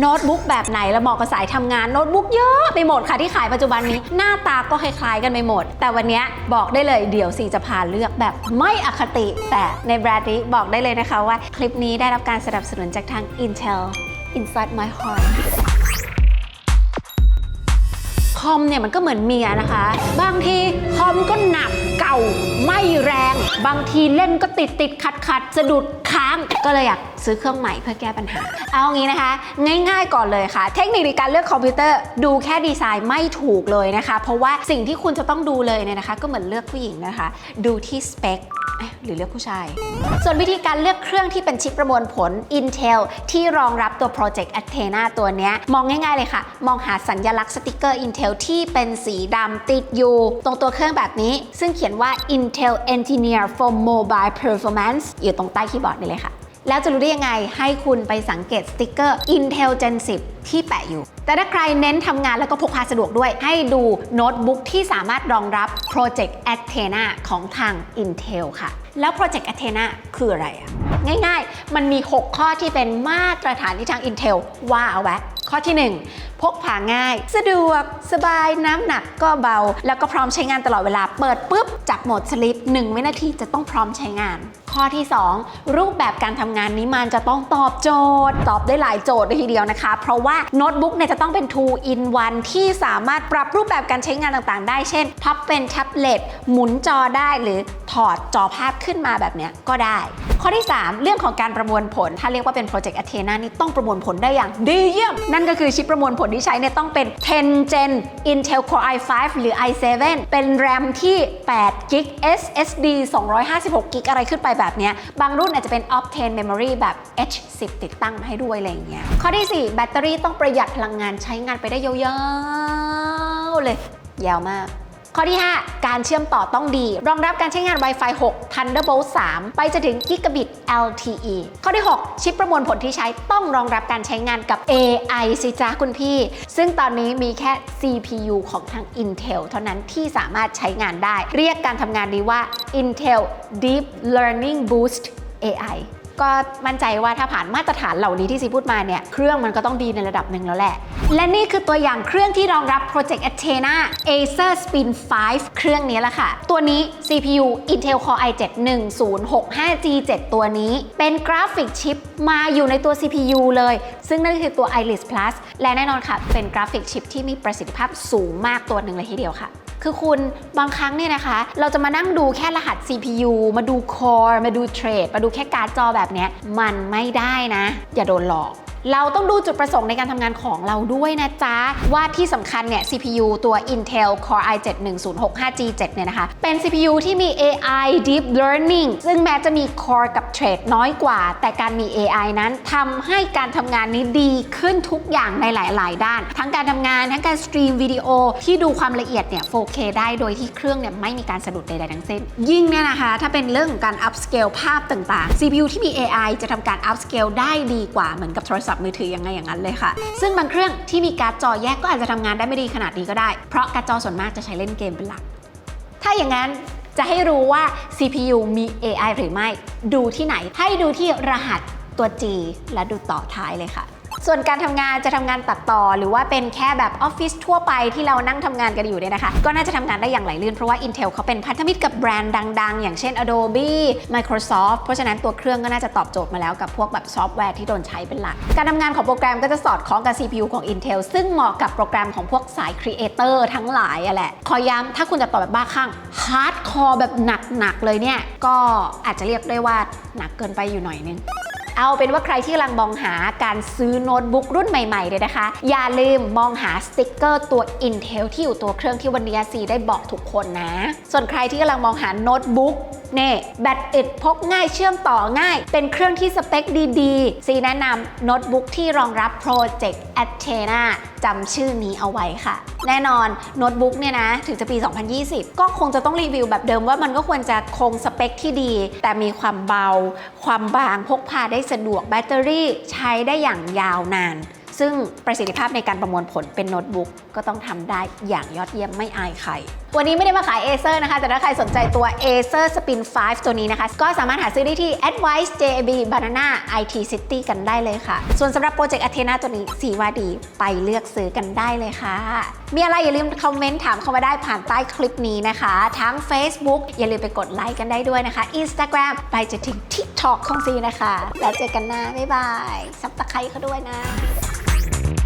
โน้ตบุ๊กแบบไหนแล้วเหมาะกับสายทำงานโน้ตบุ๊กเยอะไปหมดค่ะที่ขายปัจจุบันนี้ หน้าตาก็คล้ายๆกันไปหมด แต่วันนี้บอกได้เลยเดี๋ยวสีจะพาเลือกแบบไม่อคติ แต่ในแบรนด์นี้บอกได้เลยนะคะว่า คลิปนี้ได้รับการสนับสนุนจากทาง Intel Inside My Heart อมเนี่ยมันก็เหมือนเมียนะคะ บางทีคอมก็หนักเก่าไม่แรง บางทีเล่นก็ติดติดขัดขัดสะดุดค้างก็เลยอยากซื้อเครื่องใหม่เพื่อแก้ปัญหา เอางี้นะคะ ง่ายๆก่อนเลยค่ะ เทคนิคในการเลือกคอมพิวเตอร์ดูแค่ดีไซน์ไม่ถูกเลยนะคะ เพราะว่าสิ่งที่คุณจะต้องดูเลยเนี่ยนะคะ ก็เหมือนเลือกผู้หญิงนะคะ ดูที่สเปคหรือเลือกผู้ชาย ส่วนวิธีการเลือกเครื่องที่เป็นชิปประมวลผล Intel ที่รองรับตัว Project Athena ตัวนี้มองง่ายๆเลยค่ะ มองหาสัญลักษณ์สติกเกอร์ Intel ที่เป็นสีดำติดอยู่ตรงตัวเครื่องแบบนี้ ซึ่งเขียนว่า Intel Engineer for Mobile Performance อยู่ตรงใต้คีย์บอร์ดนี่เลยค่ะแล้วจะรู้ได้ยังไงให้คุณไปสังเกตสติกเกอร์ Intel Gen 10 ที่แปะอยู่ แต่ถ้าใครเน้นทำงานแล้วก็พกพาสะดวกด้วย ให้ดูโน้ตบุ๊กที่สามารถรองรับ Project Athena ของทาง Intel ค่ะ แล้ว Project Athena คืออะไรอะง่ายๆ มันมี 6 ข้อที่เป็นมาตรฐานที่ทาง Intel ว่าเอาไว้ ข้อที่ 1 พกพาง่าย สะดวก สบายน้ำหนักก็เบา แล้วก็พร้อมใช้งานตลอดเวลา เปิดปุ๊บจับโหมดสลิป1วินาทีจะต้องพร้อมใช้งาน ข้อที่ 2 รูปแบบการทำงานนี้มันจะต้องตอบโจทย์ ตอบได้หลายโจทย์เลยทีเดียวนะคะ เพราะว่าโน้ตบุ๊กเนี่ยจะต้องเป็น 2 in 1 ที่สามารถปรับรูปแบบการใช้งานต่างๆ ได้ เช่นพับเป็นแท็บเล็ตหมุนจอได้หรือถอดจอภาพขึ้นมาแบบเนี้ยก็ได้ ข้อที่ 3 เรื่องของการประมวลผล ถ้าเรียกว่าเป็น Project Athena นี่ต้องประมวลผลได้อย่างดีเยี่ยม นั่นก็คือชิปประมวลผลที่ใช้เนี่ยต้องเป็น 10 Gen Intel Core i5 หรือ i7 เป็น RAM ที่8 g b SSD 256 g b อะไรขึ้นไปแบบนี้บางรุ่นอาจจะเป็น Optane Memory แบบ H10 ติดตั้งมาให้ด้วยอะไรอย่างเงี้ยข้อที่ 4 แบตเตอรี่ต้องประหยัดพลังงานใช้งานไปได้ยาวๆเลย ยาวมาก ข้อที่ 5 การเชื่อมต่อต้องดี รองรับการใช้งาน Wi-Fi 6 Thunderbolt 3 ไปจนถึง Gigabit LTE ข้อที่ 6 ชิปประมวลผลที่ใช้ต้องรองรับการใช้งานกับ AI สิจ้าคุณพี่ ซึ่งตอนนี้มีแค่ CPU ของทาง Intel เท่านั้นที่สามารถใช้งานได้ เรียกการทำงานนี้ว่า Intel Deep Learning Boost AI ก็มั่นใจว่าถ้าผ่านมาตรฐานเหล่านี้ที่ซีพูดมาเนี่ยเครื่องมันก็ต้องดีในระดับหนึ่งแล้วแหละ และนี่คือตัวอย่างเครื่องที่รองรับ Project Athena Acer Spin 5 เครื่องนี้แหละค่ะ ตัวนี้ CPU Intel Core i7 1065G7 ตัวนี้เป็นกราฟิกชิปมาอยู่ในตัว CPU เลย ซึ่งนั่นคือตัว Iris Plus และแน่นอนค่ะ เป็นกราฟิกชิปที่มีประสิทธิภาพสูงมากตัวหนึ่งเลยทีเดียวค่ะ คือคุณบางครั้งเนี่ยนะคะ เราจะมานั่งดูแค่รหัส CPU มาดู Core มาดูเทรดมาดูแค่การ์ดจอแบบเนี้ยมันไม่ได้นะ อย่าโดนหลอก เราต้องดูจุดประสงค์ในการทำงานของเราด้วยนะจ๊ะ ว่าที่สำคัญเนี่ย CPU ตัว Intel Core i7 1065G7 เนี่ยนะคะ เป็น CPU ที่มี AI Deep Learning ซึ่งแม้จะมี Core กับ Thread น้อยกว่า แต่การมี AI นั้นทำให้การทำงานนี้ดีขึ้นทุกอย่างในหลาย ๆ ด้าน ทั้งการทำงาน ทั้งการสตรีมวิดีโอที่ดูความละเอียดเนี่ย 4K ได้โดยที่เครื่องเนี่ยไม่มีการสะดุดใด ๆ ทั้งสิ้น ยิ่งเนี่ยนะคะ ถ้าเป็นเรื่องของการ upscale ภาพต่าง ๆ CPU ที่มี AI จะทำการ upscale ได้ดีกว่าเหมือนกับโทรศัพท์มือถือยังไงอย่างนั้นเลยค่ะ ซึ่งบางเครื่องที่มีการ์ดจอแยกก็อาจจะทำงานได้ไม่ดีขนาดนี้ก็ได้ เพราะการ์ดจอส่วนมากจะใช้เล่นเกมเป็นหลัก ถ้าอย่างนั้นจะให้รู้ว่า CPU มี AI หรือไม่ ดูที่ไหน ให้ดูที่รหัสตัว G และดูต่อท้ายเลยค่ะ ส่วนการทำงานจะทำงานตัดต่อ หรือว่าเป็นแค่แบบออฟฟิศทั่วไปที่เรานั่งทำงานกันอยู่เนี่ยนะคะ ก็น่าจะทำงานได้อย่างไหลลื่นเพราะว่า Intel เขาเป็นพันธมิตรกับแบรนด์ดัง ๆ อย่างเช่น Adobe Microsoft เพราะฉะนั้นตัวเครื่องก็น่าจะตอบโจทย์มาแล้วกับพวกแบบซอฟต์แวร์ที่โดนใช้เป็นหลัก การทำงานของโปรแกรมก็จะสอดคล้องกับ CPU ของ Intel ซึ่งเหมาะกับโปรแกรมของพวกสาย Creator ทั้งหลายอะแหละขอย้ำถ้าคุณจะตอบแบบบ้าคลั่ง Hardcore แบบหนักๆเลยเนี่ยก็อาจจะเรียกได้ว่าหนักเกินไปอยู่หน่อยนึง เอาเป็นว่าใครที่กำลังมองหาการซื้อโน้ตบุ๊กรุ่นใหม่ๆเลยนะคะ อย่าลืมมองหาสติกเกอร์ตัว Intel ที่อยู่ตัวเครื่องที่วันนี้ซีได้บอกทุกคนนะ ส่วนใครที่กำลังมองหาโน้ตบุ๊ก เน่แบตอึดพกง่ายเชื่อมต่อง่าย เป็นเครื่องที่สเปคดีๆ ซีแนะนำโน้ตบุ๊กที่รองรับ Project Athena จำชื่อนี้เอาไว้ค่ะ แน่นอนโน้ตบุ๊กเนี่ยนะ ถึงจะปี 2020 ก็คงจะต้องรีวิวแบบเดิมว่ามันก็ควรจะคงสเปคที่ดี แต่มีความเบา ความบางพกพาได้สะดวกแบตเตอรี่ใช้ได้อย่างยาวนาน ซึ่งประสิทธิภาพในการประมวลผลเป็นโน้ตบุ๊กก็ต้องทำได้อย่างยอดเยี่ยมไม่อายใคร วันนี้ไม่ได้มาขาย Acer นะคะ แต่ถ้าใครสนใจตัว Acer Spin 5 ตัวนี้นะคะ ก็สามารถหาซื้อได้ที่ Advice JB Banana IT City กันได้เลยค่ะ ส่วนสำหรับโปรเจกต์ Athena ตัวนี้สีว่าดีไปเลือกซื้อกันได้เลยค่ะ มีอะไรอย่าลืมคอมเมนต์ถามเข้ามาได้ผ่านใต้คลิปนี้นะคะ ทั้ง Facebook อย่าลืมไปกดไลค์กันได้ด้วยนะคะ Instagram ไปจะถึง TikTok ของซีนะคะ แล้วเจอกันนะบ๊ายบายซับตะไคร้เขาด้วยนะ Thank you.